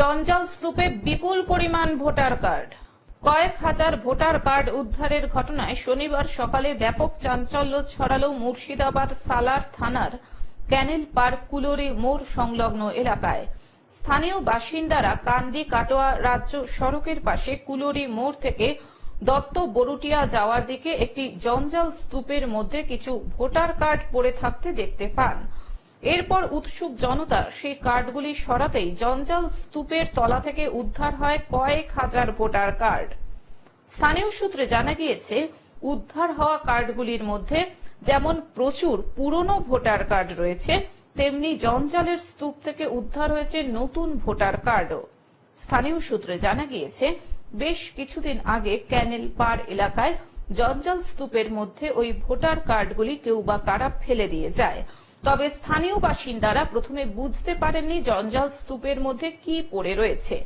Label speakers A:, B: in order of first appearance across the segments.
A: জঞ্জাল স্তূপে বিপুল পরিমাণ voter card. কয়েক হাজার ভোটার কার্ড উদ্ধারের ঘটনায় শনিবার সকালে ব্যাপক চাঞ্চল্য ছড়ালো মুর্শিদাবাদ সালার থানার ক্যানেল পার্ক কুলোরি মোড় সংলগ্ন এলাকায়। স্থানীয় বাসিন্দারা কান্দি কাটোয়া রাজ্য সড়কের পাশে কুলোরি মোড় থেকে দত্ত বরুটিয়া যাওয়ার দিকে একটি জঞ্জাল স্তূপের মধ্যে কিছু ভোটার কার্ড পড়ে থাকতে দেখতে পান। এরপর উৎসুক জনতা সেই কার্ডগুলি সরাতেই জঞ্জাল স্তূপের তলা থেকে উদ্ধার হয় কয়েক হাজার ভোটার কার্ড। স্থানীয় সূত্রে জানা গিয়েছে, উদ্ধার হওয়া কার্ডগুলির মধ্যে যেমন প্রচুর পুরনো ভোটার কার্ড রয়েছে, তেমনি জঞ্জালের স্তূপ থেকে উদ্ধার হয়েছে নতুন ভোটার কার্ডও। স্থানীয় সূত্রে জানা গিয়েছে, বেশ কিছুদিন আগে ক্যানেল পার এলাকায় জঞ্জাল স্তূপের মধ্যে ওই ভোটার কার্ডগুলি কেউ বা কারা ফেলে দিয়ে যায়। তবে স্থানীয় বাসিন্দারা প্রথমে বুঝতে পারেননি জঞ্জাল স্তূপের মধ্যে কি পড়ে রয়েছে।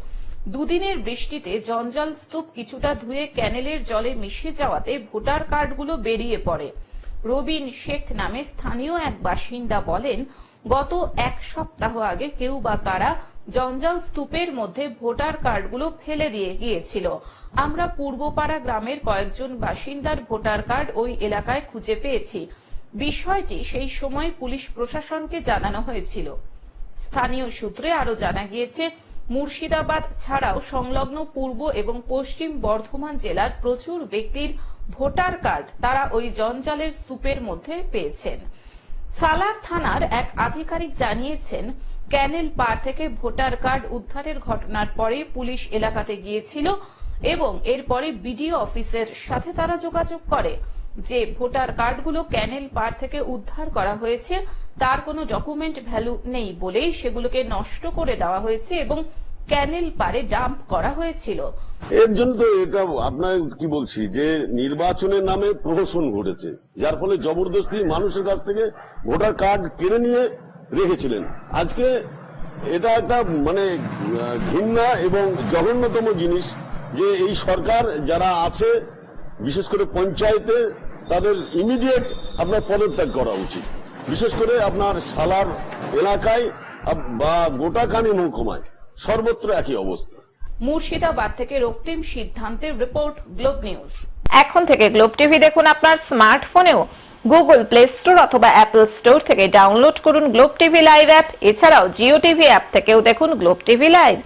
A: দুদিনের বৃষ্টিতে জঞ্জাল স্তূপ কিছুটা ধুয়ে ক্যানেলের জলে মিশে যাওয়াতে ভোটার কার্ডগুলো বেরিয়ে পড়ে। রবিন শেখ নামে স্থানীয় এক বাসিন্দা বলেন, গত এক সপ্তাহ আগে কেউ বা কারা জঞ্জাল স্তূপের মধ্যে ভোটার কার্ডগুলো ফেলে দিয়ে গিয়েছিল। আমরা পূর্বপাড়া গ্রামের কয়েকজন বাসিন্দার ভোটার কার্ড ওই এলাকায় খুঁজে পেয়েছি। বিষয়টি সেই সময় পুলিশ প্রশাসনকে জানানো হয়েছিল। স্থানীয় সূত্রে আরও জানা গিয়েছে, মুর্শিদাবাদ ছাড়াও সংলগ্ন পূর্ব এবং পশ্চিম বর্ধমান জেলার প্রচুর ব্যক্তির ভোটার কার্ড তারা ওই জঞ্জালের স্তূপের মধ্যে পেয়েছেন। সালার থানার এক আধিকারিক জানিয়েছেন, ক্যানেল পার থেকে ভোটার কার্ড উদ্ধারের ঘটনার পরে পুলিশ এলাকাতে গিয়েছিল এবং এরপরে বিডিও অফিসের সাথে তারা যোগাযোগ করে। যে ভোটার কার্ডগুলো ক্যানেল পার থেকে উদ্ধার করা হয়েছে, তার কোনো ডকুমেন্ট ভ্যালু নেই বলেই সেগুলোকে নষ্ট করে দেওয়া হয়েছে এবং ক্যানেল পারে ডাম্প করা হয়েছিল।
B: এর জন্য তো এটা আপনার কি বলছি, যে নির্বাচনের নামে প্রহসন ঘটেছে, যার ফলে জবরদস্তি মানুষের কাছ থেকে ভোটার কার্ড কেড়ে নিয়ে রেখেছিলেন। আজকে এটা একটা মানে ঘৃণা এবং জঘন্যতম জিনিস যে এই সরকার যারা আছে, বিশেষ করে পঞ্চায়েতে তাদের ইমিডিয়েট আপনার পদত্যাগ করা উচিত। বিশেষ করে আপনার সালার এলাকায় বা গোটা কানি মহকুমায় সর্বত্র একই অবস্থা।
A: মুর্শিদাবাদ থেকে রক্তিম সিদ্ধান্তের রিপোর্ট গ্লোব নিউজ।
C: এখন থেকে গ্লোব টিভি দেখুন আপনার স্মার্টফোনেও। গুগল প্লে স্টোর অথবা অ্যাপল স্টোর থেকে ডাউনলোড করুন গ্লোব টিভি লাইভ অ্যাপ। এছাড়াও জিও টিভি অ্যাপ থেকেও দেখুন গ্লোব টিভি লাইভ।